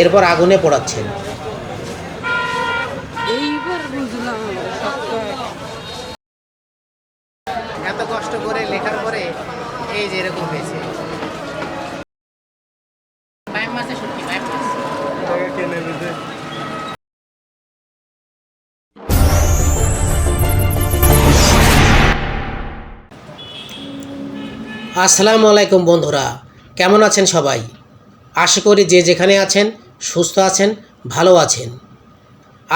এরপর আগুনে পোড়াচ্ছেন। এইবার বুঝলাম সবটা। এত কষ্ট করে লেখার পরে এই যে এরকম হয়েছে। পাইপ মাছে শুটকি পাইপ মাছ আসসালামু আলাইকুম বন্ধুরা কেমন আছেন সবাই? আশা করি যে যেখানে আছেন সুস্থ আছেন, ভালো আছেন।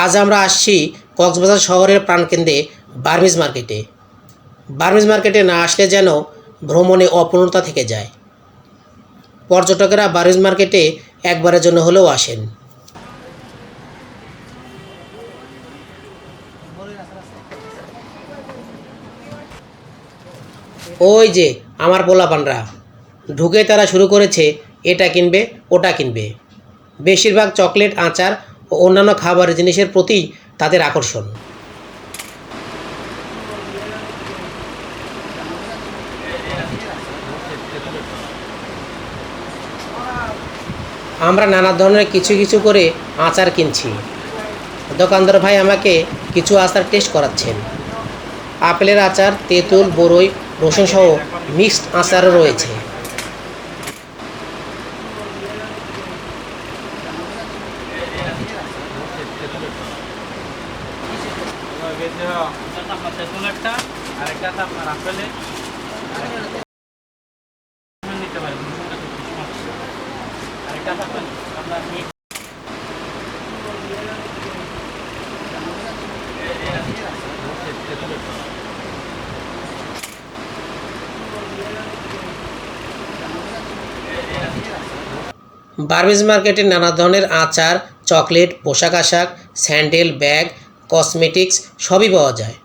আজ আমরা আসছি কক্সবাজার শহরের প্রাণকেন্দ্রে বার্মিজ মার্কেটে। বার্মিজ মার্কেটে না আসলে যেন ভ্রমণে অপূর্ণতা থেকে যায়। পর্যটকেরা বার্মিজ মার্কেটে একবারের জন্য হলেও আসেন। ওই যে আমার পোলাপানরা, ঢুকে তারা শুরু করেছে, এটা কিনবে, ওটা কিনবে। বেশিরভাগ চকলেট, আচার ও অন্যান্য খাবারের জিনিসের প্রতি তাদের আকর্ষণ। আমরা নানা ধরনের কিছু কিছু করে আচার কিনছি। দোকানদার ভাই আমাকে কিছু আচার টেস্ট করাচ্ছেন। আপেলের আচার, তেঁতুল, বরই রসুন সহ মিক্সড আচারও রয়েছে। আছে আপনার আপেলে নিতে পারেন আরেকটা আপনার বার্মিজ মার্কেটে নানা ধরনের আচার, চকলেট, পোশাক আশাক, স্যান্ডেল, ব্যাগ, কসমেটিক্স সবই পাওয়া যায়।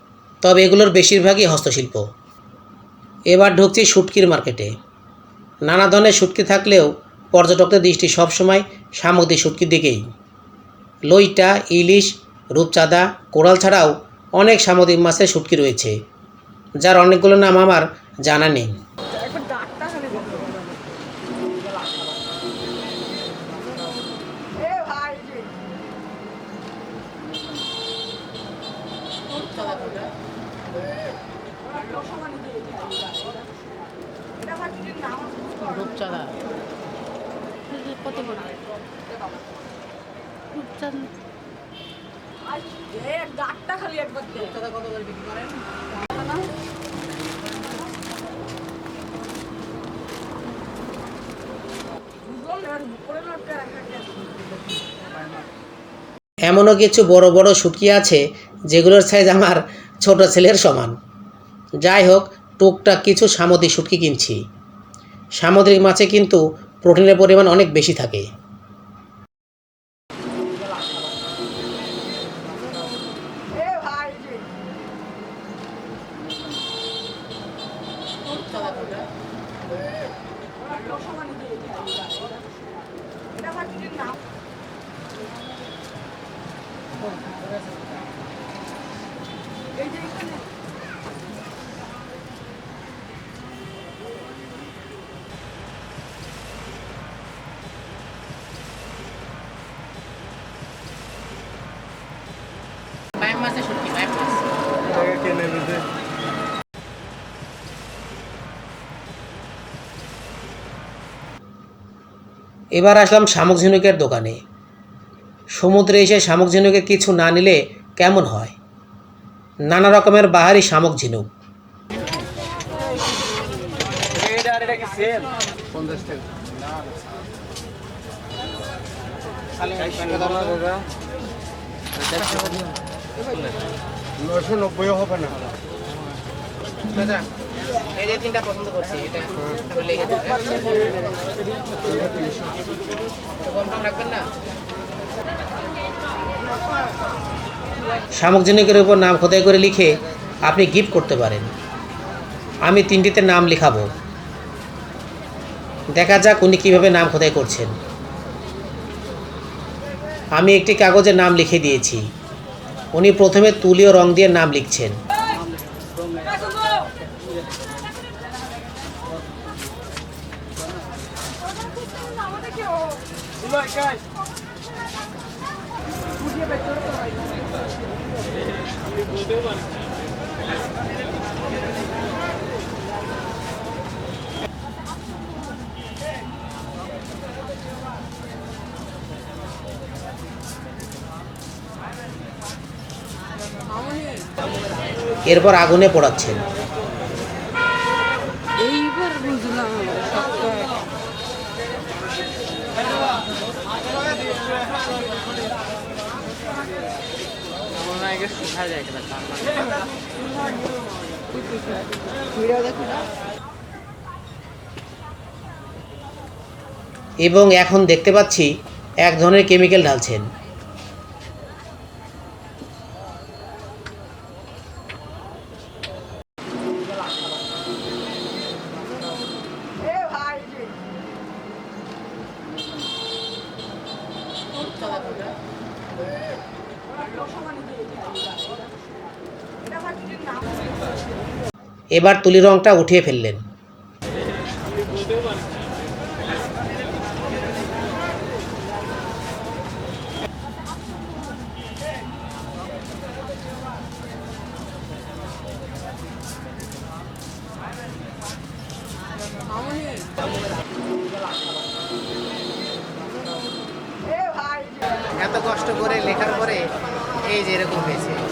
তবে এগুলোর বেশিরভাগই হস্তশিল্প। এবার ঢুকছি শুটকির মার্কেটে। নানা ধরনের শুটকি থাকলেও পর্যটকদের দৃষ্টি সবসময় সামুদ্রিক শুটকির দিকেই। লইটা, ইলিশ, রূপচাঁদা কোড়াল ছাড়াও অনেক সামুদ্রিক মাছের সুটকি রয়েছে, যার অনেকগুলো নাম আমার জানা নেই একবার ডাকটা খালি দেখো। এ ভাই যে এটা ভাই যদি নাম রূপচাঁদা। কত বড়? রূপচাঁদ। ডাকটা খালি একবার দে। কত করে বিক্রি করেন? বুঝলাম না এবার উপরে লোকটা রাখা গেছে এমনও কিছু বড় বড় শুটকি আছে যেগুলোর সাইজ আমার ছোট ছেলের সমান। যাই হোক টুকটাক কিছু সামুদ্রিক শুটকি কিনছি। সামুদ্রিক মাছে কিন্তু প্রোটিনের পরিমাণ অনেক বেশি থাকে। এ ভাই যে এটা মাছে শুটকি এবার আসলাম শামুক ঝিনুকের দোকানে। সমুদ্রে এসে শামুক ঝিনুকে কিছু না নিলে কেমন হয়? নানা রকমের বাহারি শামুক ঝিনুক। টাকা। নশো নব্বই হবে না। এই যে তিনটা পছন্দ করছি এটা লেগে কম দাম রাখবেন না? শামুক ঝিনুকের উপর নাম খোদাই করে লিখে আপনি গিফট করতে পারেন। আমি তিনটিতে নাম লিখাবো। দেখা যাক উনি কীভাবে নাম খোদাই করছেন। আমি একটি কাগজে নাম লিখে দিয়েছি। উনি প্রথমে তুলি ও রং দিয়ে নাম লিখছেন। এরপর আগুনে পোড়াচ্ছেন। মনে। এবং এখন দেখতে পাচ্ছি এক ধরনের কেমিক্যাল ঢালছেন এ ভাই এই যে এটা ভার্সিটির নাম এবার তুলি রংটা উঠিয়ে ফেললেন এ ভাই এই যে এত কষ্ট করে লেখার পরে এই যে এরকম হয়েছে।